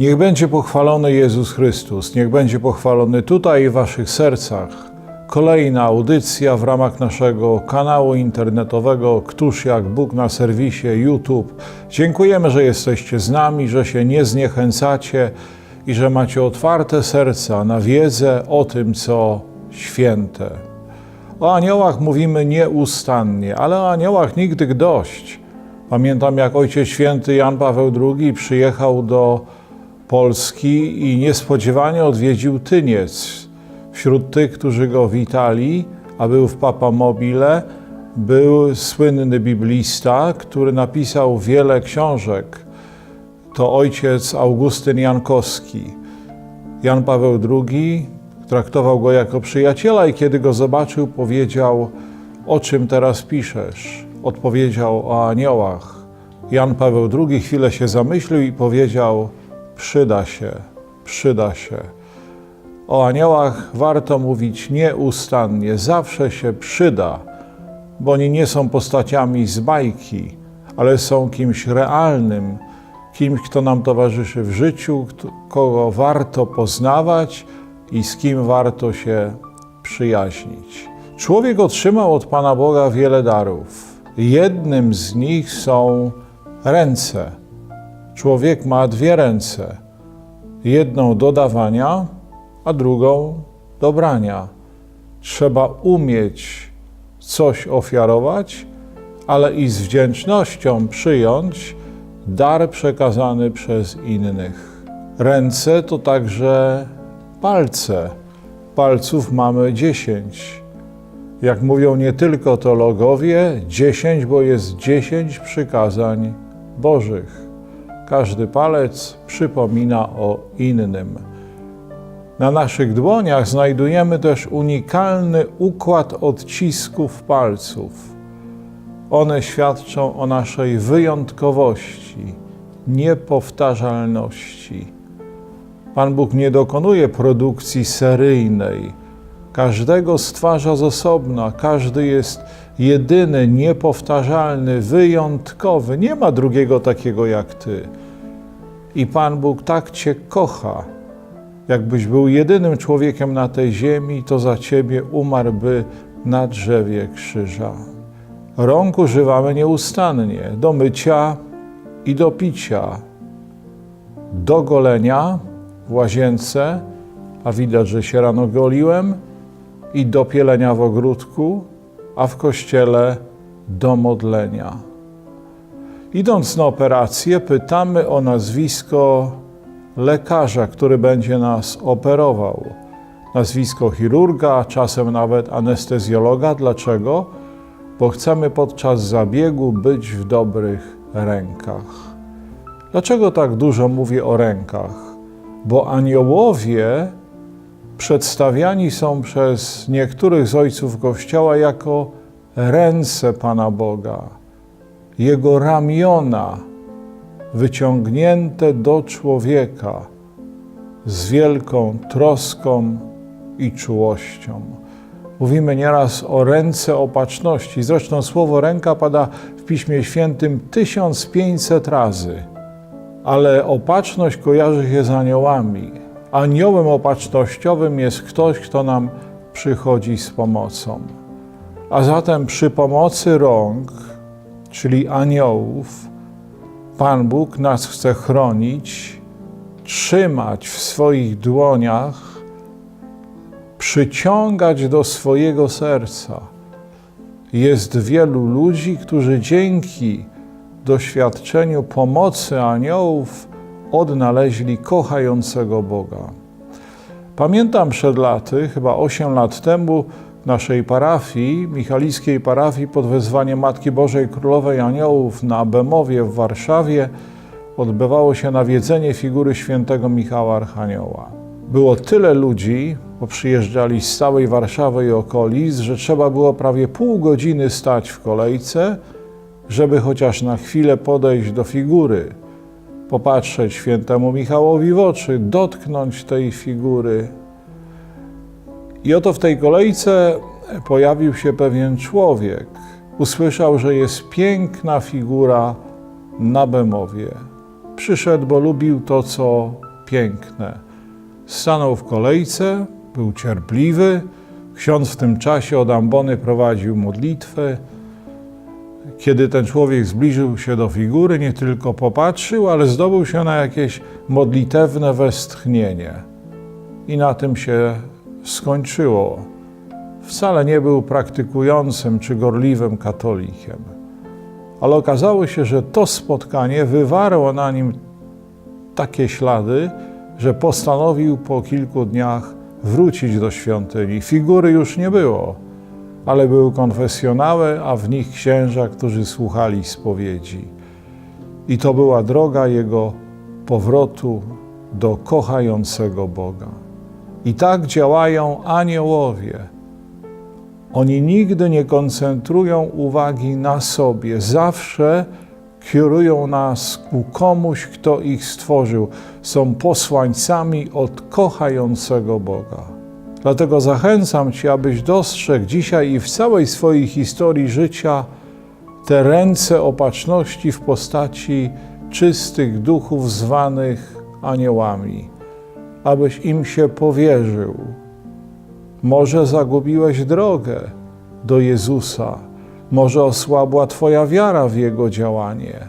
Niech będzie pochwalony Jezus Chrystus, niech będzie pochwalony tutaj w Waszych sercach. Kolejna audycja w ramach naszego kanału internetowego Któż jak Bóg na serwisie YouTube. Dziękujemy, że jesteście z nami, że się nie zniechęcacie i że macie otwarte serca na wiedzę o tym, co święte. O aniołach mówimy nieustannie, ale o aniołach nigdy dość. Pamiętam, jak Ojciec Święty Jan Paweł II przyjechał do Polski i niespodziewanie odwiedził Tyniec. Wśród tych, którzy go witali, a był w Papamobile, był słynny biblista, który napisał wiele książek. To ojciec Augustyn Jankowski. Jan Paweł II traktował go jako przyjaciela i kiedy go zobaczył, powiedział: O czym teraz piszesz? Odpowiedział o aniołach. Jan Paweł II chwilę się zamyślił i powiedział: Przyda się, przyda się. O aniołach warto mówić nieustannie, zawsze się przyda, bo oni nie są postaciami z bajki, ale są kimś realnym, kimś, kto nam towarzyszy w życiu, kogo warto poznawać i z kim warto się przyjaźnić. Człowiek otrzymał od Pana Boga wiele darów. Jednym z nich są ręce. Człowiek ma dwie ręce. Jedną do dawania, a drugą do brania. Trzeba umieć coś ofiarować, ale i z wdzięcznością przyjąć dar przekazany przez innych. Ręce to także palce. Palców mamy dziesięć. Jak mówią nie tylko teologowie, dziesięć, bo jest dziesięć przykazań Bożych. Każdy palec przypomina o innym. Na naszych dłoniach znajdujemy też unikalny układ odcisków palców. One świadczą o naszej wyjątkowości, niepowtarzalności. Pan Bóg nie dokonuje produkcji seryjnej. Każdego stwarza z osobna, każdy jest jedyny, niepowtarzalny, wyjątkowy. Nie ma drugiego takiego jak Ty. I Pan Bóg tak Cię kocha. Jakbyś był jedynym człowiekiem na tej ziemi, to za Ciebie umarłby na drzewie krzyża. Rąk używamy nieustannie do mycia i do picia, do golenia w łazience, a widać, że się rano goliłem, i do pielenia w ogródku, a w kościele do modlenia. Idąc na operację, pytamy o nazwisko lekarza, który będzie nas operował. Nazwisko chirurga, czasem nawet anestezjologa. Dlaczego? Bo chcemy podczas zabiegu być w dobrych rękach. Dlaczego tak dużo mówię o rękach? Bo aniołowie przedstawiani są przez niektórych z ojców Kościoła jako ręce Pana Boga, Jego ramiona wyciągnięte do człowieka z wielką troską i czułością. Mówimy nieraz o ręce opatrzności. Zresztą słowo ręka pada w Piśmie Świętym 1500 razy ale opatrzność kojarzy się z aniołami. Aniołem opatrznościowym jest ktoś, kto nam przychodzi z pomocą. A zatem przy pomocy rąk, czyli aniołów, Pan Bóg nas chce chronić, trzymać w swoich dłoniach, przyciągać do swojego serca. Jest wielu ludzi, którzy dzięki doświadczeniu pomocy aniołów odnaleźli kochającego Boga. Pamiętam przed laty, chyba 8 lat temu, naszej parafii, michalickiej parafii pod wezwaniem Matki Bożej Królowej Aniołów na Bemowie w Warszawie odbywało się nawiedzenie figury świętego Michała Archanioła. Było tyle ludzi, bo przyjeżdżali z całej Warszawy i okolic, że trzeba było prawie pół godziny stać w kolejce, żeby chociaż na chwilę podejść do figury, popatrzeć świętemu Michałowi w oczy, dotknąć tej figury. I oto w tej kolejce pojawił się pewien człowiek. Usłyszał, że jest piękna figura na Bemowie. Przyszedł, bo lubił to, co piękne. Stanął w kolejce, był cierpliwy. Ksiądz w tym czasie od ambony prowadził modlitwę. Kiedy ten człowiek zbliżył się do figury, nie tylko popatrzył, ale zdobył się na jakieś modlitewne westchnienie. I na tym się skończyło. Wcale nie był praktykującym czy gorliwym katolikiem. Ale okazało się, że to spotkanie wywarło na nim takie ślady, że postanowił po kilku dniach wrócić do świątyni. Figury już nie było, ale były konfesjonały, a w nich księża, którzy słuchali spowiedzi. I to była droga jego powrotu do kochającego Boga. I tak działają aniołowie. Oni nigdy nie koncentrują uwagi na sobie, zawsze kierują nas ku komuś, kto ich stworzył. Są posłańcami od kochającego Boga. Dlatego zachęcam Cię, abyś dostrzegł dzisiaj i w całej swojej historii życia te ręce opatrzności w postaci czystych duchów zwanych aniołami, abyś im się powierzył. Może zagubiłeś drogę do Jezusa, może osłabła Twoja wiara w Jego działanie.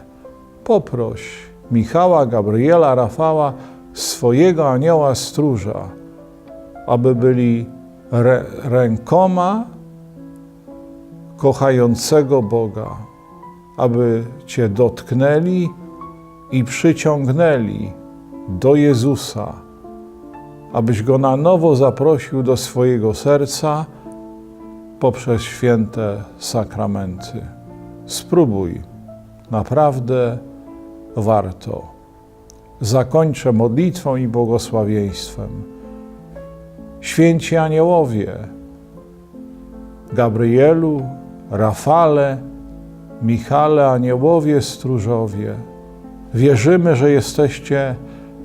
Poproś Michała, Gabriela, Rafała, swojego anioła stróża, aby byli rę- rękoma kochającego Boga, aby Cię dotknęli i przyciągnęli do Jezusa, abyś Go na nowo zaprosił do swojego serca poprzez święte sakramenty. Spróbuj, naprawdę warto. Zakończę modlitwą i błogosławieństwem. Święci aniołowie, Gabrielu, Rafale, Michale, aniołowie stróżowie, wierzymy, że jesteście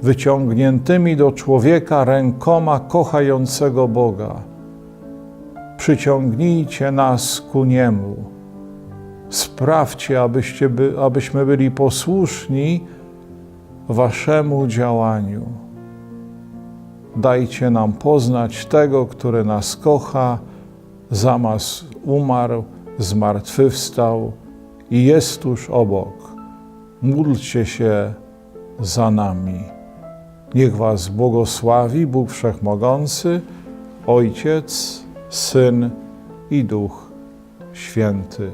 wyciągniętymi do człowieka rękoma kochającego Boga. Przyciągnijcie nas ku Niemu. Sprawdźcie, abyście by, abyśmy byli posłuszni Waszemu działaniu. Dajcie nam poznać tego, który nas kocha, za nas umarł, zmartwychwstał i jest tuż obok. Módlcie się za nami. Niech Was błogosławi Bóg Wszechmogący, Ojciec, Syn i Duch Święty.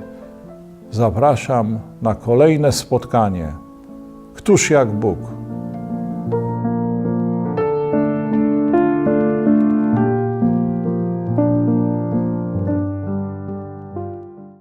Zapraszam na kolejne spotkanie. Któż jak Bóg?